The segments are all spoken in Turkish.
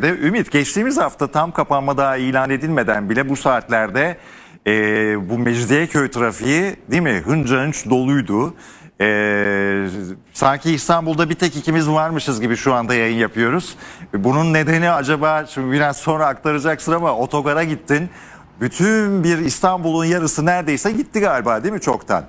Ümit geçtiğimiz hafta tam kapanma daha ilan edilmeden bile bu saatlerde e, bu Mecidiyeköy trafiği değil mi hınca hınç doluydu. E, sanki İstanbul'da bir tek ikimiz varmışız gibi şu anda yayın yapıyoruz. Bunun nedeni acaba şimdi biraz sonra aktaracaksın ama otogara gittin. Bütün bir İstanbul'un yarısı neredeyse gitti galiba değil mi çoktan?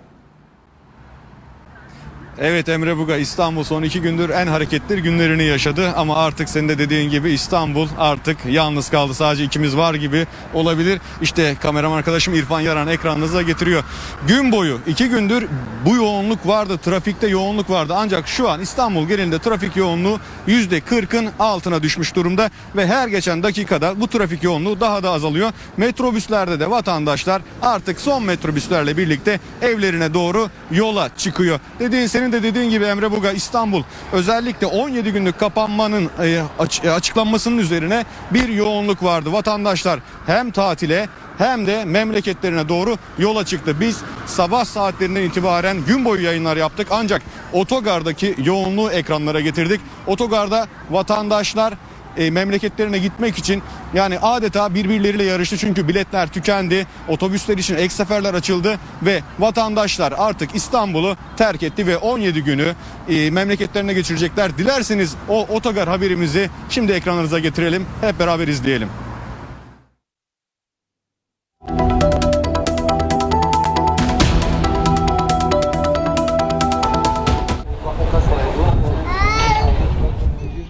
Evet Emre Buga İstanbul son iki gündür en hareketli günlerini yaşadı ama artık senin de dediğin gibi İstanbul artık yalnız kaldı sadece ikimiz var gibi olabilir. İşte kameraman arkadaşım İrfan Yaran ekranınıza getiriyor. Gün boyu iki gündür bu yoğunluk vardı trafikte yoğunluk vardı ancak şu an İstanbul genelinde trafik yoğunluğu yüzde 40'ın altına düşmüş durumda ve her geçen dakikada bu trafik yoğunluğu daha da azalıyor. Metrobüslerde de vatandaşlar artık son metrobüslerle birlikte evlerine doğru yola çıkıyor. Dediğin senin de dediğin gibi Emre Buga İstanbul özellikle 17 günlük kapanmanın e, e, açıklanmasının üzerine bir yoğunluk vardı. Vatandaşlar hem tatile hem de memleketlerine doğru yola çıktı. Biz sabah saatlerinden itibaren gün boyu yayınlar yaptık ancak otogardaki yoğunluğu ekranlara getirdik. Otogarda vatandaşlar e, memleketlerine gitmek için yani adeta birbirleriyle yarıştı çünkü biletler tükendi. Otobüsler için ek seferler açıldı ve vatandaşlar artık İstanbul'u terk etti ve 17 günü e, memleketlerine geçirecekler. Dilerseniz o otogar haberimizi şimdi ekranlarınıza getirelim. Hep beraber izleyelim.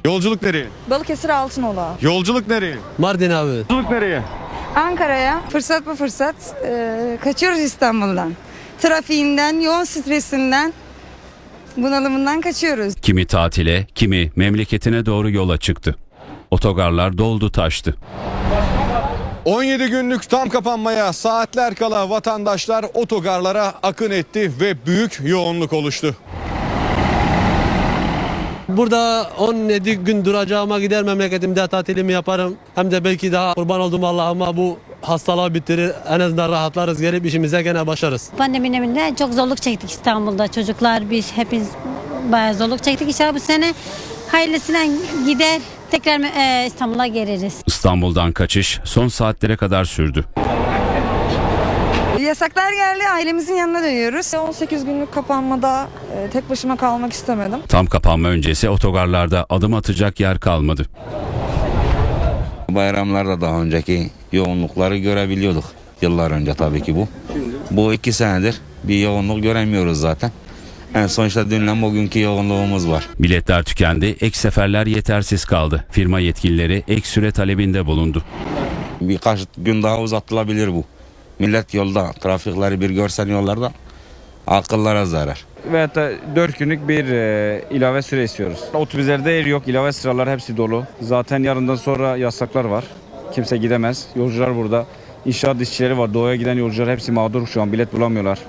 Yolculuk nereye? Balıkesir Altınoluk. Yolculuk nereye? Mardin abi. Yolculuk nereye? Ankara'ya fırsat bu fırsat e, kaçıyoruz İstanbul'dan. Trafiğinden, yoğun stresinden, bunalımından kaçıyoruz. Kimi tatile, kimi memleketine doğru yola çıktı. Otogarlar doldu taştı. 17 günlük tam kapanmaya saatler kala vatandaşlar otogarlara akın etti ve büyük yoğunluk oluştu. Burada 17 gün duracağıma gider memleketimde tatilimi yaparım. Hem de belki daha kurban olduğum Allah'ıma bu hastalığı bitirir. En azından rahatlarız gelip işimize gene başlarız. Pandemi döneminde çok zorluk çektik İstanbul'da. Çocuklar biz hepimiz bayağı zorluk çektik. İnşallah bu sene hayırlısıyla gider. Tekrar e, İstanbul'a geliriz. İstanbul'dan kaçış son saatlere kadar sürdü. Yasaklar geldi, ailemizin yanına dönüyoruz. 18 günlük kapanmada e, tek başıma kalmak istemedim. Tam kapanma öncesi otogarlarda adım atacak yer kalmadı. Bayramlarda daha önceki yoğunlukları görebiliyorduk. Yıllar önce tabii ki bu. Bu iki senedir bir yoğunluk göremiyoruz zaten. En son işte dünle bugünkü yoğunluğumuz var. Biletler tükendi, ek seferler yetersiz kaldı. Firma yetkilileri ek süre talebinde bulundu. Birkaç gün daha uzatılabilir bu. Millet yolda, trafikleri bir görsen yollarda akıllara zarar. Veyahut da 4 günlük bir e, ilave süre istiyoruz. Otobüslerde yer yok, ilave sıralar hepsi dolu. Zaten yarından sonra yasaklar var. Kimse gidemez. Yolcular burada. İnşaat işçileri var. Doğuya giden yolcular hepsi mağdur şu an. Bilet bulamıyorlar.